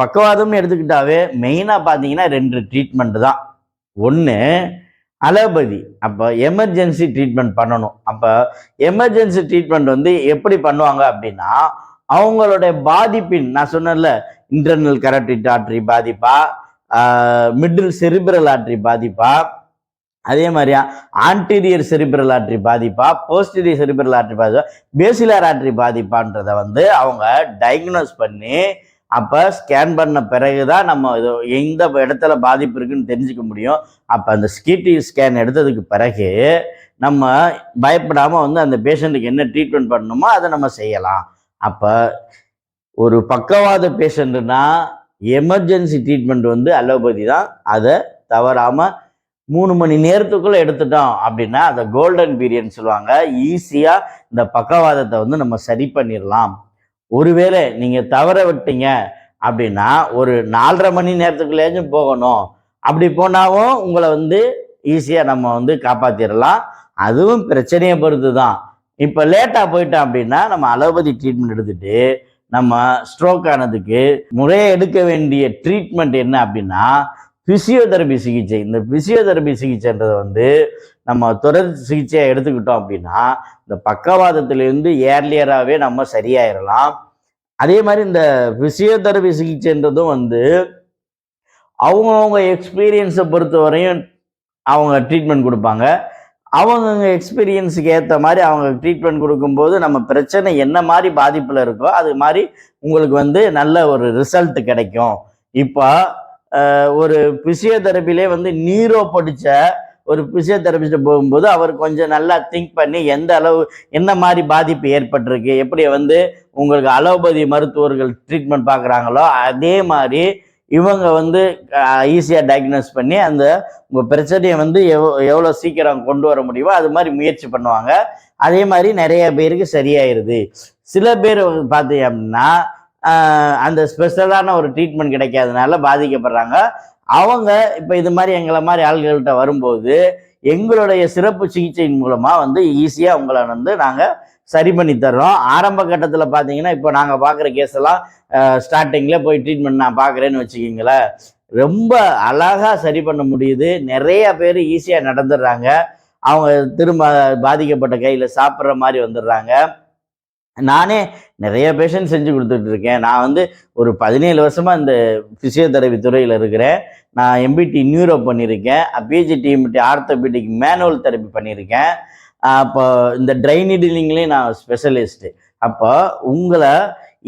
பக்கவாதம்னு எடுத்துக்கிட்டாவே மெயினாக பார்த்தீங்கன்னா ரெண்டு ட்ரீட்மெண்ட் தான். ஒன்று அலோபதி. அப்போ எமர்ஜென்சி ட்ரீட்மெண்ட் பண்ணணும். அப்போ எமர்ஜென்சி ட்ரீட்மெண்ட் வந்து எப்படி பண்ணுவாங்க அப்படின்னா அவங்களுடைய பாதிப்பின் நான் சொன்னேன்ல இன்டர்னல் கரட்டிட் ஆட்ரி பாதிப்பா மிடில் செரிபிரல் ஆட்ரி பாதிப்பா அதே மாதிரியா ஆன்டீரியர் செரிபிரல் ஆட்ரி பாதிப்பா போஸ்டீரியர் செரிபிரல் ஆட்ரி பாதிப்பா பேசிலர் ஆட்ரி பாதிப்பான்றதை வந்து அவங்க டயக்னோஸ் பண்ணி அப்போ ஸ்கேன் பண்ண பிறகு தான் நம்ம இது எந்த இடத்துல பாதிப்பு இருக்குன்னு தெரிஞ்சுக்க முடியும். அப்போ அந்த ஸ்கிடி ஸ்கேன் எடுத்ததுக்கு பிறகு நம்ம பயப்படாமல் வந்து அந்த பேஷண்ட்டுக்கு என்ன ட்ரீட்மெண்ட் பண்ணணுமோ அதை நம்ம செய்யலாம். அப்போ ஒரு பக்கவாத பேஷண்ட்டுனா எமர்ஜென்சி ட்ரீட்மெண்ட் வந்து அலோபதி தான். அதை தவறாமல் மூணு மணி நேரத்துக்குள்ளே எடுத்துட்டோம் அப்படின்னா அதை கோல்டன் பீரியட்னு சொல்லுவாங்க ஈஸியாக இந்த பக்கவாதத்தை வந்து நம்ம சரி பண்ணிடலாம். ஒருவேளை நீங்கள் தவற விட்டீங்க அப்படின்னா ஒரு நாலரை மணி நேரத்துக்குள்ளேயும் போகணும். அப்படி போனாவும் உங்களை வந்து ஈஸியாக நம்ம வந்து காப்பாற்றிடலாம் அதுவும் பிரச்சனையை பொறுத்து தான் இப்போ லேட்டாக போயிட்டோம் அப்படின்னா நம்ம அலோபதி ட்ரீட்மெண்ட் எடுத்துட்டு நம்ம ஸ்ட்ரோக் ஆனதுக்கு முறையாக எடுக்க வேண்டிய ட்ரீட்மெண்ட் என்ன அப்படின்னா பிசியோதெரபி சிகிச்சை. இந்த பிசியோதெரபி சிகிச்சைன்றதை வந்து நம்ம தொடர் சிகிச்சையை எடுத்துக்கிட்டோம் அப்படின்னா இந்த பக்கவாதத்திலிருந்து ஏர்லியராகவே நம்ம சரியாயிடலாம் அதே மாதிரி இந்த பிசியோதெரபி சிகிச்சைன்றதும் வந்து அவங்கவுங்க எக்ஸ்பீரியன்ஸை பொறுத்த வரையும் அவங்க ட்ரீட்மெண்ட் கொடுப்பாங்க. அவங்கவுங்க எக்ஸ்பீரியன்ஸுக்கு ஏற்ற மாதிரி அவங்க ட்ரீட்மெண்ட் கொடுக்கும்போது நம்ம பிரச்சனை என்ன மாதிரி பாதிப்பில் இருக்கோ அது மாதிரி உங்களுக்கு வந்து நல்ல ஒரு ரிசல்ட் கிடைக்கும். இப்போ ஒரு பிசியோதெரபிலே வந்து நீரோ படித்த ஒரு பிசியோதெரபிஸ்ட் போகும்போது அவர் கொஞ்சம் நல்லா திங்க் பண்ணி எந்த அளவு என்ன மாதிரி பாதிப்பு ஏற்பட்டிருக்கு எப்படி வந்து உங்களுக்கு அலோபதி மருத்துவர்கள் ட்ரீட்மெண்ட் பார்க்குறாங்களோ அதே மாதிரி இவங்க வந்து ஈஸியாக டயக்னோஸ் பண்ணி அந்த உங்கள் பிரச்சனையை வந்து எவ் எவ்வளோ சீக்கிரம் கொண்டு வர முடியுமோ அது மாதிரி முயற்சி பண்ணுவாங்க. அதே மாதிரி நிறைய பேருக்கு சரியாயிருது. சில பேர் பார்த்தீங்க அப்படின்னா அந்த ஸ்பெஷலான ஒரு ட்ரீட்மெண்ட் கிடைக்காதனால பாதிக்கப்படுறாங்க. அவங்க இப்போ இது மாதிரி எங்களை மாதிரி ஆள்கள்கிட்ட வரும்போது எங்களுடைய சிறப்பு சிகிச்சையின் மூலமாக வந்து ஈஸியாக உங்களை வந்து நாங்கள் சரி பண்ணி தர்றோம். ஆரம்ப கட்டத்தில் பார்த்தீங்கன்னா இப்போ நாங்கள் பார்க்குற கேஸ் எல்லாம் ஸ்டார்டிங்கில் போய் ட்ரீட்மெண்ட் நான் பார்க்குறேன்னு வச்சுக்கிங்களேன். ரொம்ப அழகாக சரி பண்ண முடியுது. நிறைய பேர் ஈஸியாக நடந்துடுறாங்க. அவங்க திரும்ப பாதிக்கப்பட்ட கையில் சாப்பிட்ற மாதிரி வந்துடுறாங்க. நானே நிறைய பேஷண்ட் செஞ்சு கொடுத்துட்டு இருக்கேன் நான் வந்து ஒரு பதினேழு வருஷமாக இந்த ஃபிசியோதெரபி துறையில் இருக்கிறேன். நான் எம்பிடி நியூரோ பண்ணியிருக்கேன். PhD MPT orthopaedic manual therapy பண்ணியிருக்கேன். அப்போ இந்த ட்ரைனிடிலிங்லேயும் நான் ஸ்பெஷலிஸ்ட்டு அப்போ உங்களை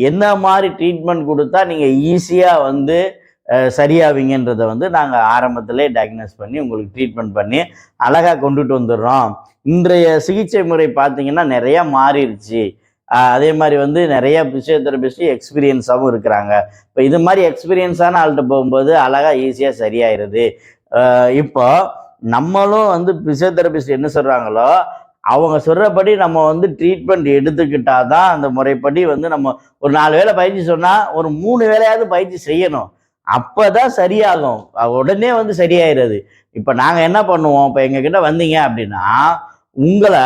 என்ன மாதிரி ட்ரீட்மெண்ட் கொடுத்தா நீங்கள் ஈஸியாக வந்து அஹ், சரியாவீங்கன்றதை வந்து நாங்கள் ஆரம்பத்திலே டயக்னோஸ் பண்ணி உங்களுக்கு ட்ரீட்மெண்ட் பண்ணி அழகாக கொண்டுட்டு வந்துடுறோம். இன்றைய சிகிச்சை முறை பார்த்தீங்கன்னா நிறையா மாறிடுச்சு. அதே மாதிரி வந்து நிறைய பிசியோதெரபிஸ்ட் எக்ஸ்பீரியன்ஸாகவும் இருக்கிறாங்க. இப்போ இது மாதிரி எக்ஸ்பீரியன்ஸான ஆள்கிட்ட போகும்போது அழகாக ஈஸியாக சரியாயிருது. இப்போ நம்மளும் வந்து பிசியோதெரபிஸ்ட் என்ன சொல்கிறாங்களோ அவங்க சொல்கிறபடி நம்ம வந்து ட்ரீட்மெண்ட் எடுத்துக்கிட்டா தான் அந்த முறைப்படி வந்து நம்ம ஒரு நாலு வேளை பயிற்சி சொன்னால் ஒரு மூணு வேளையாவது பயிற்சி செய்யணும். அப்போ தான் சரியாகும் உடனே வந்து சரியாயிருது. இப்போ நாங்கள் என்ன பண்ணுவோம்? இப்போ எங்ககிட்ட வந்தீங்க அப்படின்னா உங்களை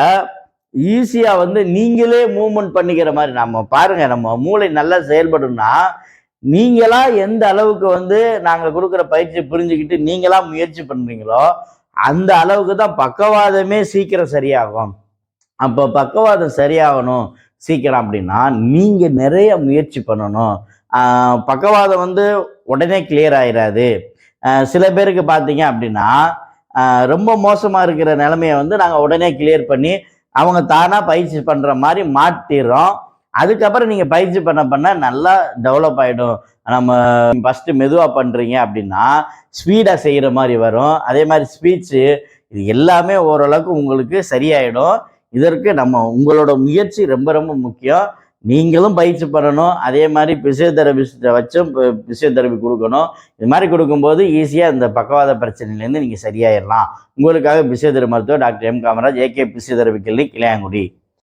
ஈஸியாக வந்து நீங்களே மூவ்மெண்ட் பண்ணிக்கிற மாதிரி நம்ம பாருங்க நம்ம மூளை நல்லா செயல்படும்னா நீங்களா எந்த அளவுக்கு வந்து நாங்கள் கொடுக்குற பயிற்சி புரிஞ்சுக்கிட்டு நீங்களா முயற்சி பண்ணுறீங்களோ அந்த அளவுக்கு தான் பக்கவாதமே சீக்கிரம் சரியாகும். அப்போ பக்கவாதம் சரியாகணும் சீக்கிரம் அப்படின்னா நீங்கள் நிறைய முயற்சி பண்ணணும். பக்கவாதம் வந்து உடனே கிளியர் ஆயிடாது சில பேருக்கு பார்த்தீங்க அப்படின்னா ரொம்ப மோசமாக இருக்கிற நிலைமையை வந்து நாங்கள் உடனே கிளியர் பண்ணி அவங்க தானாக பயிற்சி பண்ணுற மாதிரி மாற்றிடுறோம் அதுக்கப்புறம் நீங்கள் பயிற்சி பண்ண பண்ண நல்லா டெவலப் ஆகிடும் நம்ம ஃபஸ்ட்டு மெதுவாக பண்ணுறீங்க அப்படின்னா ஸ்பீடாக செய்கிற மாதிரி வரும். அதே மாதிரி ஸ்பீச்சு இது எல்லாமே ஓரளவுக்கு உங்களுக்கு சரியாயிடும். இதற்கு நம்ம உங்களோட முயற்சி ரொம்ப ரொம்ப முக்கியம். நீங்களும் பயிற்சி பண்ணணும் அதே மாதிரி பிசியோதெரபிஸ்ட்டை வச்சும் பிசியோதெரபி கொடுக்கணும். இது மாதிரி கொடுக்கும்போது ஈஸியாக இந்த பக்கவாத பிரச்சனையிலேருந்து நீங்கள் சரியாயிடலாம் உங்களுக்காக பிசியோதெரபி மருத்துவர் doctor M Kamaraj AK physiotherapy clinic Ilayangudi.